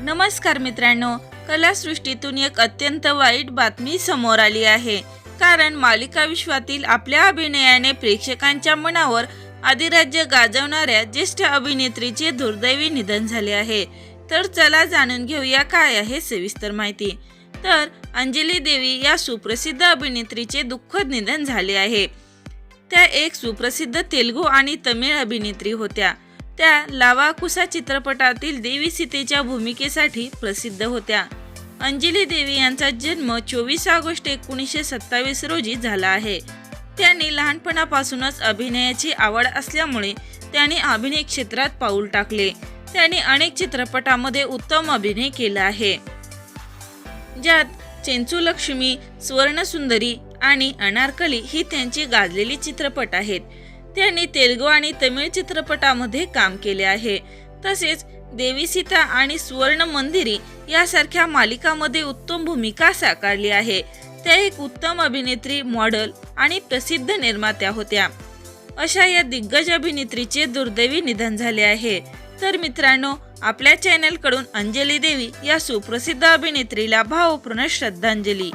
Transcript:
नमस्कार मित्रांनो कलासृष्टीतून एक अत्यंत वाईट बातमी समोर आली आहे. कारण मालिका विश्वातील आपल्या अभिनयाने प्रेक्षकांच्या मनावर अधिराज्य गाजवणाऱ्या ज्येष्ठ अभिनेत्रीचे दुर्दैवी निधन झाले आहे. तर चला जाणून घेऊया काय आहे सविस्तर माहिती. तर अंजली देवी या सुप्रसिद्ध अभिनेत्रीचे दुःखद निधन झाले आहे. त्या एक सुप्रसिद्ध तेलुगू आणि तमिळ अभिनेत्री होत्या. त्या लावाकुसा चित्रपटातील देवी सीतेच्या भूमिकेसाठी प्रसिद्ध होत्या. अंजली देवी यांचा जन्म चोवीस ऑगस्ट एकोणीसशे सत्तावीस रोजी झाला आहे. त्यांनी लहानपणापासूनच अभिनयाची आवड असल्यामुळे त्यांनी अभिनय क्षेत्रात पाऊल टाकले. त्यांनी अनेक चित्रपटामध्ये उत्तम अभिनय केला आहे. ज्यात चेंचूलक्ष्मी सुवर्णसुंदरी आणि अनारकली ही त्यांची गाजलेली चित्रपट आहेत. त्यांनी तेलगू आणि तमिळ चित्रपटामध्ये काम केले आहे. तसेच देवी सीता आणि सुवर्ण मंदिरी यासारख्या मालिकामध्ये उत्तम भूमिका साकारली आहे. त्या एक उत्तम अभिनेत्री मॉडेल आणि प्रसिद्ध निर्मात्या होत्या. अशा या दिग्गज अभिनेत्रीचे दुर्दैवी निधन झाले आहे. तर मित्रांनो आपल्या चॅनलकडून अंजली देवी या सुप्रसिद्ध अभिनेत्रीला भावपूर्ण श्रद्धांजली.